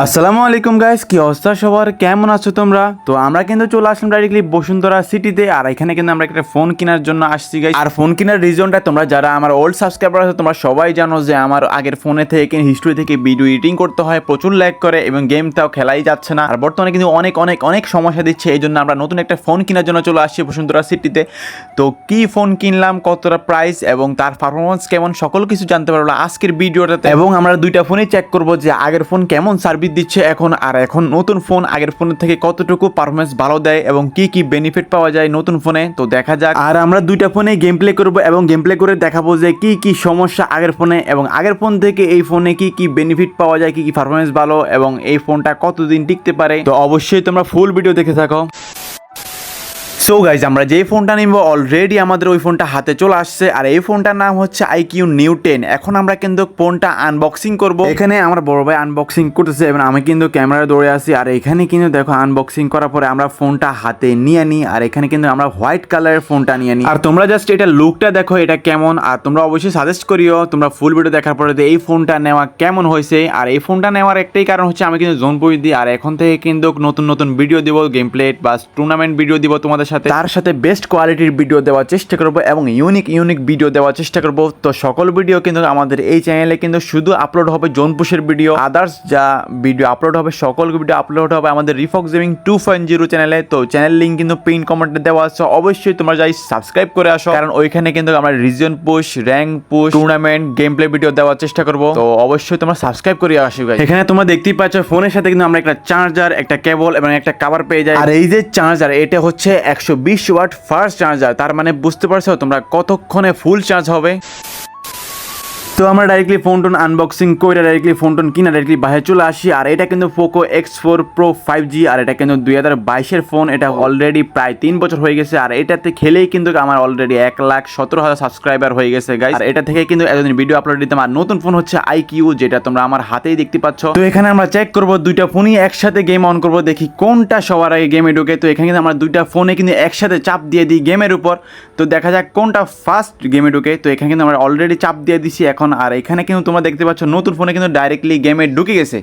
আসসালামু আলাইকুম গাইস কি অবস্থা সবার? কেমন আছো তোমরা? তো আমরা কিন্তু চলে আসলাম ডাইরেক্টলি বসুন্ধরা সিটিতে আর এখানে কিন্তু আমরা একটা ফোন কেনার জন্য আসছি গাইস আর ফোন কেনার রিজনটা তোমরা যারা আমার ওল্ড সাবস্ক্রাইবার আছে, তোমরা সবাই জানো যে আমার আগের ফোনে থেকে হিস্ট্রি থেকে ভিডিও এডিটিং করতে হয়, প্রচুর ল্যাগ করে, এবং গেমটাও খেলাই যাচ্ছে না। আর বর্তমানে কিন্তু অনেক অনেক অনেক সমস্যা দিচ্ছে, এই জন্য আমরা নতুন একটা ফোন কেনার জন্য চলে আসছি বসুন্ধরা সিটিতে তো কি ফোন কিনলাম, কতটা প্রাইস এবং তার পারফরমেন্স কেমন, সকল কিছু জানতে পারব আজকের ভিডিওটাতে এবং আমরা দুইটা ফোনই চেক করব যে আগের ফোন কেমন সার্ভিস দিচ্ছে এখন, আর এখন নতুন ফোন আগের ফোনের থেকে কতটুকু পারফরমেন্স ভালো দেয় এবং কি কি বেনিফিট পাওয়া যায় নতুন ফোনে? তো দেখা যাক। আর আমরা দুইটা ফোনে গেম প্লে করব এবং গেম প্লে করে দেখাবো যে কি কি সমস্যা আগের ফোনে এবং আগের ফোন থেকে এই ফোনে কি কি বেনিফিট পাওয়া যায়, কি কি পারফরমেন্স ভালো এবং এই ফোনটা কতদিন টিকতে পারে। তো অবশ্যই তোমরা ফুল ভিডিও দেখে থাকো। সো গাইজ আমরা যেই ফোনটা নিব অলরেডি আমাদের ওই ফোনটা হাতে চলে আসছে, আর এই ফোনটার নাম হচ্ছে আইকিউ নিউ টেন এখন আমরা কিন্তু ফোনটা আনবক্সিং করব। এখানে আমার বড় ভাই আনবক্সিং করতেছে, এবং আমি কিন্তু ক্যামেরা দৌড়ে আসি আর এখানে কিন্তু দেখো আনবক্সিং করার পরে আমরা ফোনটা হাতে নিয়ে নিই, আর এখানে কিন্তু আমরা হোয়াইট কালারের ফোনটা নিয়ে নিই। আর তোমরা জাস্ট এটা লুকটা দেখো, এটা কেমন, আর তোমরা অবশ্যই সাজেস্ট করিও, তোমরা ফুল ভিডিও দেখার পরে এই ফোনটা নেওয়া কেমন হয়েছে। আর এই ফোনটা নেওয়ার একটাই কারণ হচ্ছে আমি কিন্তু জোন বই দিই আর এখন থেকে কিন্তু নতুন নতুন ভিডিও দিব গেম প্লে বা টুর্নামেন্ট ভিডিও দিব তোমাদের সাথে তার সাথে বেস্ট কোয়ালিটির ভিডিও দেওয়ার চেষ্টা করব এবং ইউনিক ইউনিক ভিডিও দেওয়ার চেষ্টা করব। তো সকল ভিডিও কিন্তু আমাদের এই চ্যানেলে কিন্তু শুধু আপলোড হবে জোনপুষের ভিডিও আদার্স যা ভিডিও আপলোড হবে সকল ভিডিও আপলোড হবে আমাদের Refox gaming two point zero চ্যানেলে তো চ্যানেল লিঙ্ক কিন্তু পিন কমেন্টে দেওয়া আছে। অবশ্যই তোমরা যাই সাবস্ক্রাইব করে আসো। কারণ ওইখানে কিন্তু আমরা reason push rank push tournament game play video দেওয়ার চেষ্টা করব। তো অবশ্যই তোমরা সাবস্ক্রাইব করে আসো। এখানে তোমরা দেখতেই পাচ্ছ ফোনের সাথে কিন্তু আমরা একটা চার্জার একটা কেবল এবং একটা কাভার পেয়ে যাই। আর এই যে চার্জার এটা হচ্ছে একশো বিশ ওয়াট ফার্স্ট চার্জার তার মানে বুঝতে পারছ তোমরা কতক্ষণে ফুল চার্জ হবে? তো আমরা ডাইরেক্টলি ফোন টোন আনবক্সিং করে ডাইরেক্টলি ফোন টোন কিনা ডাইরেক্টলি বাইরে চলে আসি। আর এটা কিন্তু Poco X four Pro five G আর এটা কিন্তু দুই হাজার বাইশের ফোন এটা অলরেডি প্রায় তিন বছর হয়ে গেছে, আর এটাতে খেলেই কিন্তু আমার অলরেডি এক লাখ সতেরো হাজার সাবস্ক্রাইবার হয়ে গেছে গাইস আর এটা থেকে কিন্তু এতদিন ভিডিও আপলোড দিতাম, আর নতুন ফোন হচ্ছে আই কিউ যেটা তোমরা আমার হাতেই দেখতে পাচ্ছ। তো এখানে আমরা চেক করব, দুইটা ফোনই একসাথে গেম অন করব, দেখি কোনটা সবার আগে গেমে ঢুকে। তো এখানে কিন্তু আমরা দুইটা ফোনে কিন্তু একসাথে চাপ দিয়ে দিই গেমের উপর। তো দেখা যাক কোনটা ফার্স্ট গেমে ঢুকে। তো এখানে কিন্তু আমরা অলরেডি চাপ দিয়ে দিছি, এখন আর এখানে কিন্তু তোমরা দেখতে পাচ্ছ নতুন ফোনে কিন্তু ডাইরেক্টলি গেমে ঢুকে গেছে।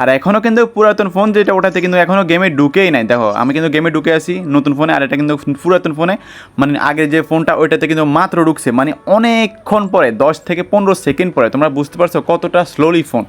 আর এখনও কিন্তু পুরাতন ফোন যেটা ওটাতে কিন্তু এখনও গেমে ঢুকেই নাই। দেখো, আমি কিন্তু গেমে ঢুকে আসি নতুন ফোনে আর এটা কিন্তু পুরাতন ফোনে মানে আগে যে ফোনটা ওইটাতে কিন্তু মাত্র ঢুকছে মানে অনেকক্ষণ পরে, দশ থেকে পনেরো সেকেন্ড পরে, তোমরা বুঝতে পারছ কতটা স্লোলি ফোন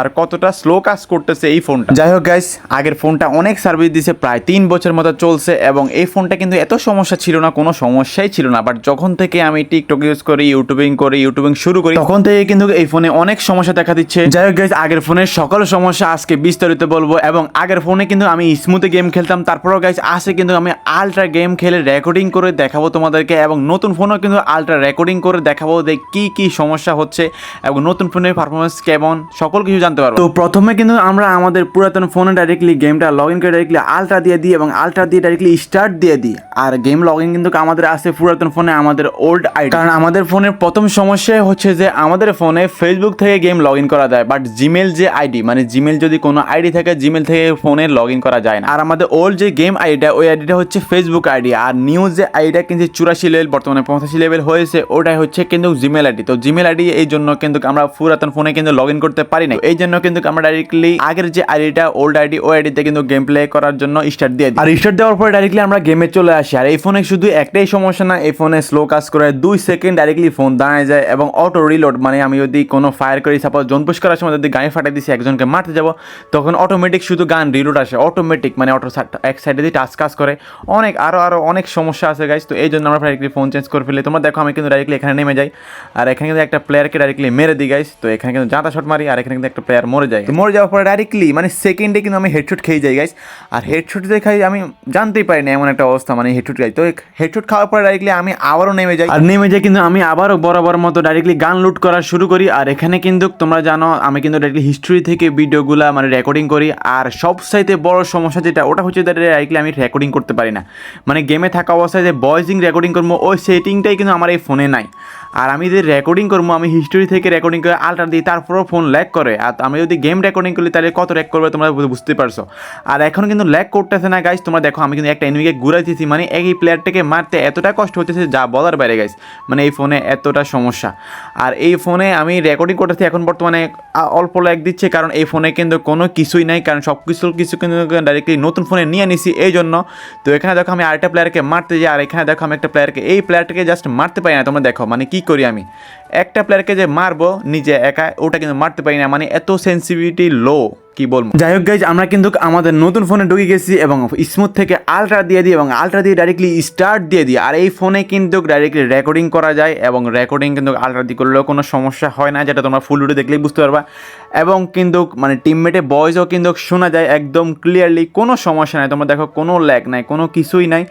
আর কতটা স্লো কাজ করতেছে এই ফোনটা। যাই হোক গাইস আগের ফোনটা অনেক সার্ভিস দিছে, প্রায় তিন বছর মতো চলছে এবং এই ফোনটা কিন্তু এত সমস্যা ছিল না, কোনো সমস্যাই ছিল না। বাট যখন থেকে আমি টিকটক ইউজ করি ইউটিউবিং করি ইউটিউবিং শুরু করি, তখন থেকে কিন্তু এই ফোনে অনেক সমস্যা দেখা দিচ্ছে। যাই হোক গাইস আগের ফোনের সকল সমস্যা আজকে বিস্তারিত বলব এবং আগের ফোনে কিন্তু আমি স্মুথে গেম খেলতাম। তারপরেও গাইস আসে কিন্তু আমি আলট্রা গেম খেলে রেকর্ডিং করে দেখাবো তোমাদেরকে এবং নতুন ফোনও কিন্তু আলট্রা রেকর্ডিং করে দেখাবো যে কি কি সমস্যা হচ্ছে এবং নতুন ফোনের পারফরমেন্স কেমন, সকল কিছু জানতে পারব। তো প্রথমে কিন্তু আমরা আমাদের পুরাতন ফোনে ডাইরেক্টলি গেমটা লগ ইন করে ডাইরেক্টলি আলট্রা দিয়ে দিই এবং আলট্রা দিয়ে ডাইরেক্টলি স্টার্ট দিয়ে দিই। আর গেম লগ ইন কিন্তু আমাদের আছে পুরাতন ফোনে আমাদের ওল্ড আইডি কারণ আমাদের ফোনের প্রথম সমস্যা হচ্ছে যে আমাদের ফোনে ফেসবুক থেকে গেম লগ ইন করা যায় বাট জিমেল যে আইডি মানে জিমেল যদি কোনো আইডি থাকে জিমেল থেকে ফোনে লগ ইন করা যায় না। আর আমাদের ওল্ড যে গেম আইডিটা ওই আইডিটা হচ্ছে ফেসবুক আইডি আর নিউ যে আইডিটা কিন্তু চুরাশি লেভেল বর্তমানে পঁচাশি লেভেল হয়েছে, ওটাই হচ্ছে কিন্তু জিমেল আইডি তো জিমেল আইডি এই জন্য কিন্তু আমরা পুরাতন ফোনে কিন্তু লগ ইন করতে পারি না এই জন্য কিন্তু আমরা ডাইরেক্টলি আগের যে আইডিটা ওল্ড আইডি ওই আইডিতে কিন্তু গেম প্লে করার জন্য স্টার্ট দিয়ে দিই। আর স্টার্ট দেওয়ার পরে ডাইরেক্টলি আমরা গেমে চলে আসি। আর এই ফোনে শুধু একটাই সমস্যা না, এই ফোনে স্লো কাজ করে দুই সেকেন্ড ডাইরেক্টলি ফোন দাঁড়ায় যায় এবং অটো রিলোড মানে আমি যদি কোনো ফায়ার করি সাপোজ জোন পুশ করার সময় যদি গায়ে ফাটাই দিছি, একজনকে মারতে যাব, তখন অটোমেটিক শুধু গান রিলোড আসে। অটোমেটিক মানে অটো এক সাইডে দিয়ে টাচ কাজ করে। অনেক আরও আরও অনেক সমস্যা আছে গাইজ তো এই জন্য আমরা ডাইরেক্টলি ফোন চেঞ্জ করে ফেলি। তোমরা দেখো, আমি কিন্তু ডাইরেক্টলি এখানে নেমে যাই। আর এখানে কিন্তু একটা প্লেয়ারকে ডাইরেক্টলি মেরে দিই গাইজ তো এখানে কিন্তু জাঁতা শট মারি, আর এখানে কিন্তু একটা প্লেয়ার মরে যায়। মরে যাওয়ার পরে ডাইরেক্টলি মানে সেকেন্ডে কিন্তু আমি হেডশট খেয়ে যাই গাইজ আর হেডশট যে খাই আমি জানতেই পারি না এমন একটা অবস্থা মানে হেডশট খাই। তো হেডশট খাওয়ার পরে ডাইরেক্টলি আমি আবারও নেমে যাই। আর নেমে যাই কিন্তু আমি আবারও বরাবর মতো ডাইরেক্টলি গান লুট করা শুরু করি। আর এখানে কিন্তু তোমরা জানো আমি কিন্তু ডাইরেক্টলি হিস্ট্রি থেকে ভিডিওগুলা মানে রেকর্ডিং করি। আর সবসাইতে বড় সমস্যা যেটা ওটা হচ্ছে ডাইরেক্টলি আমি রেকর্ডিং করতে পারি না। মানে গেমে থাকা অবস্থায় যে ভয়েসিং রেকর্ডিং করব ওই সেটিংটাই কিন্তু আমার এই ফোনে নাই। আর আমি যে রেকর্ডিং করব আমি হিস্ট্রি থেকে রেকর্ডিং করে আলট্রা দিই তারপরেও ফোন ল্যাক করে। আর আমি যদি গেম রেকর্ডিং করি, তাহলে কত র্যাক করবে তোমরা বুঝতে পারছ। আর এখন কিন্তু ল্যাক করতেছে না গাইস তোমরা দেখো, আমি কিন্তু একটা এনিমিকে ঘুরাইতেছি মানে এই প্লেয়ারটাকে মারতে এতটা কষ্ট হতেছে যা বলার বাইরে গাইস মানে এই ফোনে এতটা সমস্যা। আর এই ফোনে আমি রেকর্ডিং করতেছি এখন বর্তমানে অল্প ল্যাক দিচ্ছে। কারণ এই ফোনে কিন্তু কোনো কিছুই নাই। কারণ সব কিছু কিছু কিন্তু ডাইরেক্টলি নতুন ফোনে নিয়ে নিছি এই জন্য। তো এখানে দেখো, আমি আরেকটা প্লেয়ারকে মারতে যাই। আর এখানে দেখো, আমি একটা প্লেয়ারকে এই প্লেয়ারটাকে জাস্ট মারতে পারি না, তোমরা দেখো। মানে কি করি আমি? একটা প্লেয়ারকে যে মারবো, নিজে একা, ওটা কিন্তু মারতে পারি না। মানে এত সেন্সিটিভিটি লো কি বলব? যাই হোক গাইজ আমরা কিন্তু আমাদের নতুন ফোনে ঢুকে গেছি এবং স্মুথ থেকে আলট্রা দিয়ে দিই এবং আলট্রা দিয়ে ডাইরেক্টলি স্টার্ট দিয়ে দিই। আর এই ফোনে কিন্তু ডাইরেক্টলি রেকর্ডিং করা যায় এবং রেকর্ডিং কিন্তু আলট্রা দিয়ে করলেও কোনো সমস্যা হয় না যেটা তোমরা ফুল ভিডিও দেখলেই বুঝতে পারবা। এবং কিন্তু মানে টিমমেটে ভয়েসও কিন্তু শোনা যায় একদম ক্লিয়ারলি কোনো সমস্যা নাই। তোমরা দেখো কোনো ল্যাগ নাই কোনো কিছুই নাই।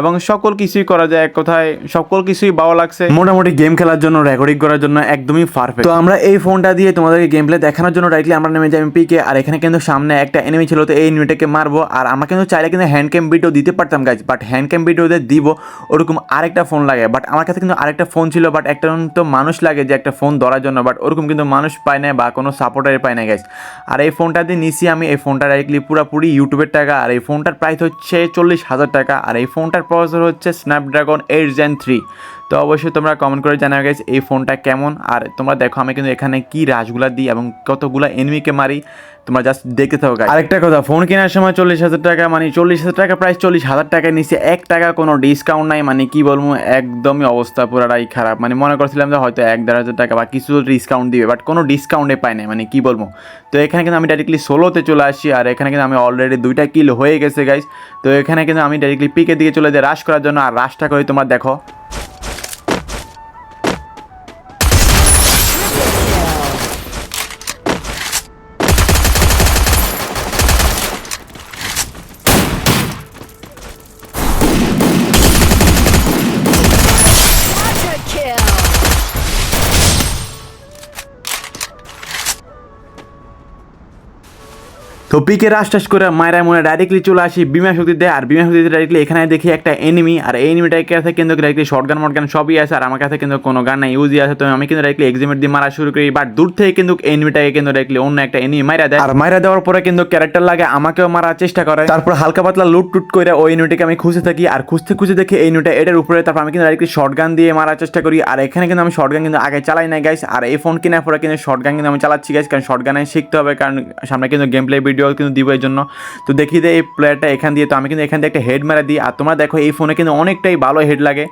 এবং সকল কিছুই করা যায় এক কথায় সকল কিছুই ভালো লাগছে। মোটামুটি গেম খেলার জন্য রেকর্ডিং করার জন্য একদমই পারফেক্ট তো আমরা এই ফোনটা দিয়ে তোমাদেরকে গেম প্লে দেখানোর জন্য ডাইরেক্টলি আমরা নেমে যাই পিকে আর এখানে কিন্তু সামনে একটা এনিমি ছিল, তো এই এনিমিটাকে মারবো। আর আমরা কিন্তু চাইলে কিন্তু হ্যান্ড ক্যাম ভিডিও দিতে পারতাম গাইজ বাট হ্যান্ড ক্যাম ভিডিওতে দিব, ওরকম আরেকটা ফোন লাগে। বাট আমার কাছে কিন্তু আরেকটা ফোন ছিল বাট একটা তো মানুষ লাগে যে একটা ফোন ধরার জন্য বাট ওরকম কিন্তু মানুষ পায় না বা কোনো সাপোর্টার পায় না গাইজ আর এই ফোনটা দিয়ে নিছি আমি, এই ফোনটা ডাইরেক্টলি পুরোপুরি ইউটিউবের টাকা, আর এই ফোনটার প্রাইস হচ্ছে চল্লিশ হাজার টাকা, আর এই ফোনটার প্রসেসর হচ্ছে স্ন্যাপড্রাগন এইট জেন থ্রি তো অবশ্যই তোমরা কমেন্ট করে জানাবে গাইজ এই ফোনটা কেমন? আর তোমরা দেখো, আমি কিন্তু এখানে কি রাজগুলা দিই এবং কতগুলা এনিমিকে মারি, তোমরা জাস্ট দেখতে থাকো guys। আরেকটা কথা ফোন কেনার সময় চল্লিশ হাজার টাকা মানে চল্লিশ হাজার টাকা প্রাইস চল্লিশ হাজার টাকায় নিচে এক টাকা কোনো ডিসকাউন্ট নাই মানে কি বলব, একদমই অবস্থা পুরাটাই খারাপ। মানে মনে করছিলাম যে হয়তো এক দেড় হাজার টাকা বা কিছু ডিসকাউন্ট দিবে বাট কোনো ডিসকাউন্টে পাই নাই মানে কি বলব। তো এখানে কিন্তু আমি ডাইরেক্টলি ষোলোতে চলে আসি আর এখানে কিন্তু আমি অলরেডি দুইটা কিল হয়ে গেছে গাইজ তো এখানে কিন্তু আমি ডাইরেক্টলি পিকের দিকে চলে যাই রাশ করার জন্য, আর রাশটা করে তোমার দেখো। তো পিকে রাশ টাস করে মায়েরা মনে ডাইরেক্টলি চলে আসি বিমা শক্তিতে আর বিমা শক্তিতে ডাইরেক্টলি এখানে দেখি একটা এনিমি আর এই এনিমিটার কাছে কিন্তু ডাইরেক্টলি শর্ট গান মট গান সবই আছে আর আমার কাছে কিন্তু কোনো গান নাই ইউজই আছে তো আমি কিন্তু ডাইরেক্টলি এক্সিমেট দিয়ে মারা শুরু করি বাট দূর থেকে কিন্তু এনিমিটাকে কিন্তু ডাইরেক্টলি অন্য একটা এনিমি মাইরা দেয়। আর মাইরা দেওয়ার পরে কিন্তু ক্যারেক্টার লাগে আমাকেও মারার চেষ্টা করে। তারপর হালকা পাতলা লুট টুট করে ওই এনিমিটাকে আমি খুঁজে থাকি আর খুঁজতে খুঁজে দেখি এই এনিমিটা এটার উপরে তারপর আমি কিন্তু ডাইরেক্টলি শর্ট গান দিয়ে মারার চেষ্টা করি আর এখানে কিন্তু আমি শর্ট গান কিন্তু আগে চালাই নাই গাইস আর এই ফোন কেনার পরে কিন্তু শর্ট গান কিন্তু আমি চালাচ্ছি গাইস কারণ শর্ট গানে শিখতে হবে কারণ সামনে কিন্তু গেম প্লে ভিডিও কিন্তু দিব এর জন্য। তো দেখিয়ে দেয় এই প্লেয়ারটা এখান দিয়ে, তো আমি কিন্তু এখান দিয়ে একটা হেড মারা দিই। আর তোমরা দেখো এই ফোনে কিন্তু অনেকটাই ভালো হেড লাগে।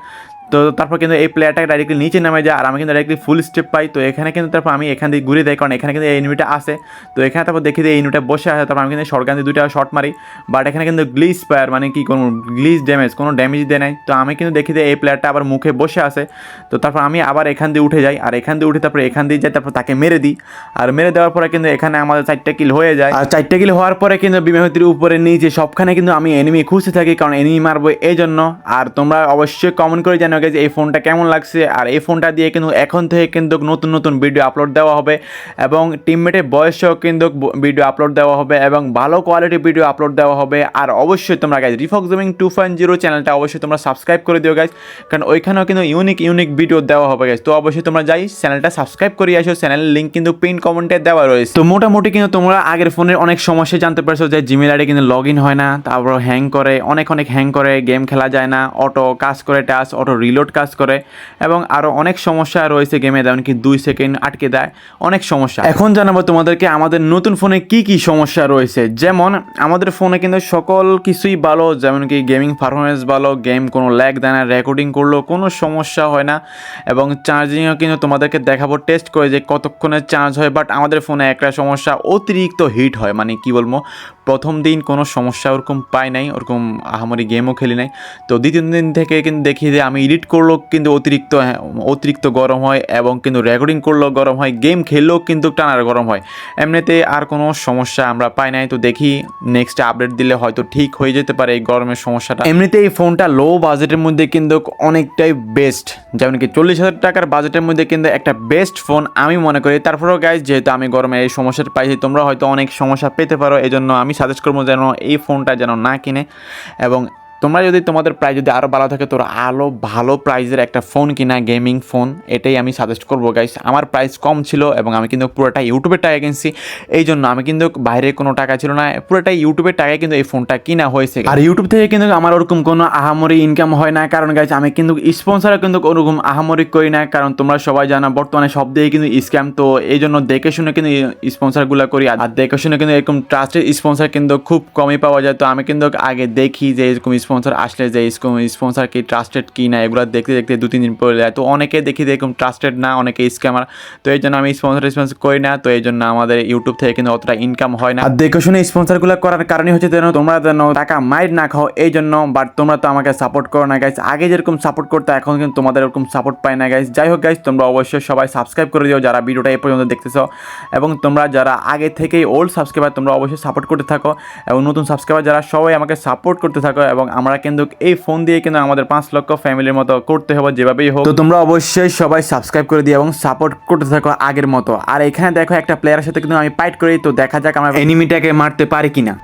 তো তারপর কিন্তু এই প্লেয়ারটাকে ডাইরেক্টলি নিচে নামে যায়, আর আমি কিন্তু ডাইরেক্টলি ফুল স্টেপ পাই। তো এখানে কিন্তু তারপর আমি এখান দিয়ে ঘুরে দেয় কারণ এখানে কিন্তু এই ইউনিটটা আসে তো এখানে তারপর দেখি যে এই ইউনিটটা বসে আসে তারপর আমি কিন্তু শর্ট দিয়ে দুইটা শর্ট মারি। বাট এখানে কিন্তু গ্লিজ পায়ার মানে কি কোনো গ্লিজ ড্যামেজ কোনো ড্যামেজ দেয় নাই। তো আমি কিন্তু দেখি যে এই প্লেয়ারটা আবার মুখে বসে আসে তো তারপর আমি আবার এখান দিয়ে উঠে যাই, আর এখান দিয়ে উঠে তারপর এখান দিয়ে যাই, তারপর তাকে মেরে দিই। আর মেরে দেওয়ার পরে কিন্তু এখানে আমাদের চারটা কিল হয়ে যায়। আর চারটা কিল হওয়ার পরে কিন্তু বিমাহতির উপরে নিচে সবখানে কিন্তু আমি এনিমি খুঁজতে থাকি, কারণ এনিমি মারবো এই জন্য আর তোমরা অবশ্যই কমেন্ট করে জানো যে এই ফোনটা কেমন লাগছে, আর এই ফোনটা দিয়ে কিন্তু এখন থেকে কিন্তু নতুন নতুন ভিডিও আপলোড দেওয়া হবে এবং টিমমেটের বয়সেও কিন্তু ভিডিও আপলোড দেওয়া হবে এবং ভালো কোয়ালিটির ভিডিও আপলোড দেওয়া হবে। আর অবশ্যই তোমরা guys Refox gaming two point zero চ্যানেলটা অবশ্যই তোমরা সাবস্ক্রাইব করে দিও গাইজ কারণ ওইখানেও কিন্তু ইউনিক ইউনিক ভিডিও দেওয়া হবে গাইজ তো অবশ্যই তোমরা যাই চ্যানেলটা সাবস্ক্রাইব করে আসো চ্যানেলের লিঙ্ক কিন্তু পিন কমেন্টে দেওয়া রয়েছে। তো মোটামুটি কিন্তু তোমরা আগের ফোনের অনেক সমস্যা জানতে পারছ যে জিমেল আইডি কিন্তু লগ ইন হয় না তারপর হ্যাং করে, অনেক অনেক হ্যাং করে গেম খেলা যায় না অটো কাজ করে টাচ অটো রিলোড কাজ করে এবং আরও অনেক সমস্যা রয়েছে গেমে যেমন কি দুই সেকেন্ড আটকে দেয়। অনেক সমস্যা। এখন জানাব তোমাদেরকে আমাদের নতুন ফোনে কি কি সমস্যা রয়েছে। যেমন, আমাদের ফোনে কিন্তু সকল কিছুই ভালো, যেমন কি গেমিং পারফরমেন্স ভালো গেম কোনো ল্যাগ দেয় না রেকর্ডিং করলেও কোনো সমস্যা হয় না। এবং চার্জিংও কিন্তু তোমাদেরকে দেখাবো টেস্ট করে যে কতক্ষণে চার্জ হয় বাট আমাদের ফোনে একটা সমস্যা, অতিরিক্ত হিট হয় মানে কি বলব? প্রথম দিন কোনো সমস্যা ওরকম পাই নাই ওরকম আহামরি গেমও খেলি নাই। তো দ্বিতীয় দিন থেকে কিন্তু দেখি যে আমি এডিট করলেও কিন্তু অতিরিক্ত হ্যাঁ, অতিরিক্ত গরম হয় এবং কিন্তু রেকর্ডিং করলেও গরম হয় গেম খেললেও কিন্তু টানার গরম হয়। এমনিতে আর কোনো সমস্যা আমরা পাই নাই তো দেখি নেক্সট আপডেট দিলে হয়তো ঠিক হয়ে যেতে পারে এই গরমের সমস্যাটা। এমনিতে এই ফোনটা লো বাজেটের মধ্যে কিন্তু অনেকটাই বেস্ট যেমন কি চল্লিশ হাজার টাকার বাজেটের মধ্যে কিন্তু একটা বেস্ট ফোন আমি মনে করি। তারপরেও গাইজ যেহেতু আমি গরমে এই সমস্যাটা পাইছি তোমরা হয়তো অনেক সমস্যা পেতে পারো এই জন্য আমি সাজেস্ট করব যেন এই ফোনটা যেন না কিনে এবং তোমরা যদি তোমাদের প্রাইস যদি আরও ভালো থাকে, তোরা আরও ভালো প্রাইজের একটা ফোন কিনা গেমিং ফোন এটাই আমি সাজেস্ট করব গাইস আমার প্রাইস কম ছিল এবং আমি কিন্তু পুরোটা ইউটিউবের টাকা কিনছি। এই জন্য আমি কিন্তু বাইরে কোনো টাকা ছিল না পুরোটা ইউটিউবের টাকায় কিন্তু এই ফোনটা কিনা হয়েছে আর ইউটিউব থেকে কিন্তু আমার ওরকম কোনো আহামরি ইনকাম হয় না, কারণ গাইস আমি কিন্তু স্পন্সারও কিন্তু ওরকম আহামরি করি না, কারণ তোমরা সবাই জানা, বর্তমানে সব দিকে কিন্তু স্ক্যাম তো এই জন্য দেখে শুনে কিন্তু স্পন্সারগুলো করি। আর দেখে শুনে কিন্তু এরকম ট্রাস্টেড স্পন্সার কিন্তু খুব কমই পাওয়া যায়, তো আমি কিন্তু আগে দেখি যে এরকম স্পন্সার আসলে যে স্পন্সার কি ট্রাস্টেড কি না, এগুলো দেখতে দেখতে দু, তিন দিন পরে যায়। তো অনেকে দেখি এরকম ট্রাস্টেড না, অনেকে স্ক্যামার তো এই জন্য আমি স্পন্সর স্পন্সার করি না। তো এই জন্য আমাদের ইউটিউব থেকে কিন্তু অতটা ইনকাম হয় না। আর দেখে শুনে স্পন্সারগুলো করার কারণে হচ্ছে যেন তোমরা যেন টাকা মাইর না খাও, এই জন্য বাট তোমরা তো আমাকে সাপোর্ট করো না গাইস আগে যেরকম সাপোর্ট করতে, এখন কিন্তু তোমাদের এরকম সাপোর্ট পাই না গাইস যাই হোক গাইস তোমরা অবশ্যই সবাই সাবস্ক্রাইব করে দিও যারা ভিডিওটা এই পর্যন্ত দেখতেছো। এবং তোমরা যারা আগে থেকেই ওল্ড সাবস্ক্রাইবার তোমরা অবশ্যই সাপোর্ট করতে থাকো। এবং নতুন সাবস্ক্রাইবার যারা সবাই আমাকে সাপোর্ট করতে থাকো এবং আমরা কিন্তু এই ফোন দিয়ে কিন্তু আমাদের পাঁচ লক্ষ ফ্যামিলির মতো করতে হবে যেভাবেই হোক। তো তোমরা অবশ্যই সবাই সাবস্ক্রাইব করে দিই এবং সাপোর্ট করতে থাকো আগের মতো। আর এখানে দেখো একটা প্লেয়ারের সাথে কিন্তু আমি পাইট করি তো দেখা যাক আমরা এনিমিটাকে মারতে পারি কিনা।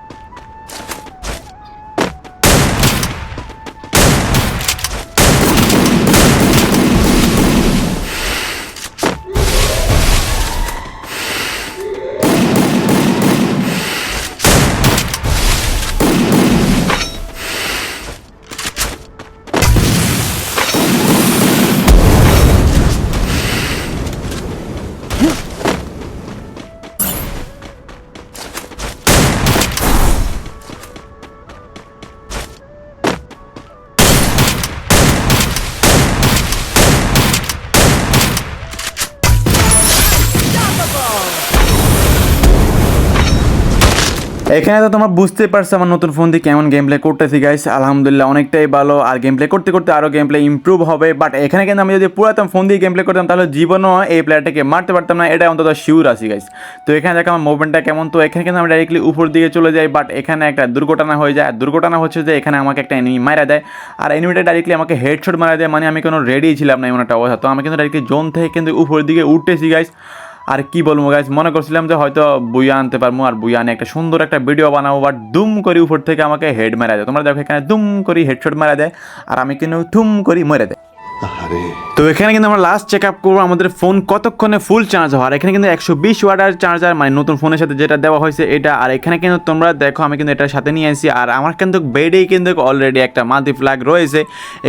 এখানে তো তোমরা বুঝতে পারছ আমার নতুন ফোন দিয়ে কেমন গেম প্লে করতেছি গাইস আলহামদুলিল্লাহ অনেকটাই ভালো। আর গেম প্লে করতে করতে আরও গেম প্লে ইম্প্রুভ হবে। বাট এখানে কিন্তু আমি যদি পুরাতন ফোন দিয়ে গেম প্লে করতাম, তাহলে জীবনও এই প্লেয়ারটাকে মারতে পারতাম না। এটা অন্তত শিওর আছি গাইস তো এখানে দেখো আমার মুভমেন্টটা কেমন। তো এখানে কিন্তু আমি ডাইরেক্টলি উপর দিকে চলে যাই। বাট এখানে একটা দুর্ঘটনা হয়ে যায়। আর দুর্ঘটনা হচ্ছে যে এখানে আমাকে একটা এনিমি মারা দেয়। আর এনিমিটা ডাইরেক্টলি আমাকে হেডশট মারা দেয়। মানে আমি কোনো রেডি ছিলাম না এমন একটা অবস্থা। তো আমি কিন্তু ডাইরেক্টলি জোন থেকে কিন্তু উপর দিকে উঠতেছি গাইস আর কি বলব গাইজ মনে করছিলাম যে হয়তো বুয়ে আনতে পারব আর বুয়ে আনে একটা সুন্দর একটা ভিডিও বানাবো বাট দুম করি উপর থেকে আমাকে হেড মারা দেয়। তোমরা দেখো এখানে দুম করি হেডশট মারা দেয়, আর আমি কিন্তু থুম করি মেরে দেয়। তো এখানে কিন্তু আমরা লাস্ট চেক আপ করব আমাদের ফোন কতক্ষণে ফুল চার্জ হয় আর এখানে কিন্তু একশো বিশ ওয়াটার চার্জার মানে নতুন ফোনের সাথে যেটা দেওয়া হয়েছে এটা। আর এখানে কিন্তু তোমরা দেখো আমি কিন্তু এটার সাথে নিয়ে আসি আর আমার কিন্তু বেডেই কিন্তু অলরেডি একটা মাল্টি ফ্ল্যাগ রয়েছে।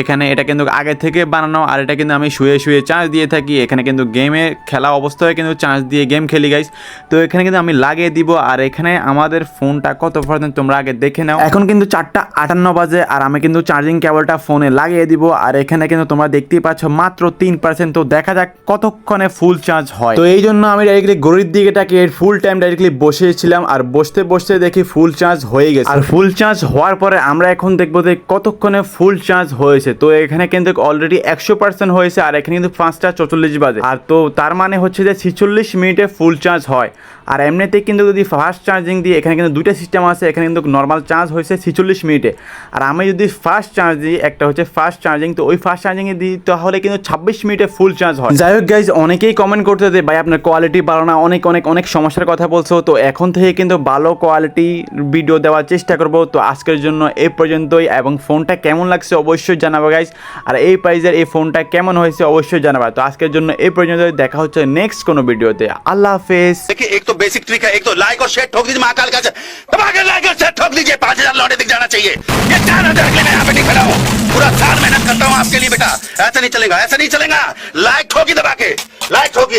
এখানে এটা কিন্তু আগে থেকে বানানো। আর এটা কিন্তু আমি শুয়ে শুয়ে চার্জ দিয়ে থাকি। এখানে কিন্তু গেমে খেলা অবস্থায় কিন্তু চার্জ দিয়ে গেম খেলি গাইস তো এখানে কিন্তু আমি লাগিয়ে দিব। আর এখানে আমাদের ফোনটা কত পার্সেন্ট তোমরা আগে দেখে নাও। এখন কিন্তু চারটা আটান্ন বাজে। আর আমি কিন্তু চার্জিং কেবলটা ফোনে লাগিয়ে দিব। আর এখানে কিন্তু তোমরা দেখতেই পাচ্ছ মাত্র তিন পার্সেন্ট তো দেখা যাক কতক্ষণে ফুল চার্জ হয়। তো এই জন্য আমি ডাইরেক্টলি গড়ির দিকেটাকে ফুল টাইম ডাইরেক্টলি বসেছিলাম আর বসতে বসতে দেখি ফুল চার্জ হয়ে গেছে। আর ফুল চার্জ হওয়ার পরে আমরা এখন দেখব যে কতক্ষণে ফুল চার্জ হয়েছে। তো এখানে কিন্তু অলরেডি একশো পার্সেন্ট হয়েছে আর এখানে কিন্তু পাঁচটা চৌচল্লিশ বাজে। আর তো তার মানে হচ্ছে যে ছিচল্লিশ মিনিটে ফুল চার্জ হয়। আর এমনিতে কিন্তু যদি ফাস্ট চার্জিং দিই এখানে কিন্তু দুইটা সিস্টেম আছে, এখানে কিন্তু নর্মাল চার্জ হয়েছে ছিচল্লিশ মিনিটে। আর আমি যদি ফাস্ট চার্জ দিই, একটা হচ্ছে ফাস্ট চার্জিং তো ওই ফাস্ট চার্জিংয়ে দিই, তাহলে কিন্তু ছাব্বিশ মিনিটে ফুল চার্জ হয়। যাই হোক গাইজ অনেকেই কমেন্ট করতে দেয় ভাই, আপনার কোয়ালিটি ভালো না। অনেক অনেক অনেক সমস্যার কথা বলছো। তো এখন থেকে কিন্তু ভালো কোয়ালিটি ভিডিও দেওয়ার চেষ্টা করব। তো আজকের জন্য এই পর্যন্তই, এবং ফোনটা কেমন লাগছে অবশ্যই জানাব গাইজ আর এই প্রাইজের এই ফোনটা কেমন হয়েছে অবশ্যই জানাব। তো আজকের জন্য এই পর্যন্তই, দেখা হচ্ছে নেক্সট কোনো ভিডিওতে আল্লাহ হাফেজ। बेसिक ट्रिक है। एक तो लाइक और शेयर ठोक दीजिए महाकाल का दबा के लाइक और शेयर ठोक दीजिए। पाँच हज़ार लौटे दिख जाना चाहिए। ये चार हज़ार के लिए मैं यहाँ पे नहीं खड़ा हूँ। पूरा साल मेहनत करता हूँ आपके लिए बेटा। ऐसा नहीं चलेगा, ऐसा नहीं चलेगा। लाइक ठोकी दबा के। लाइक ठोकी।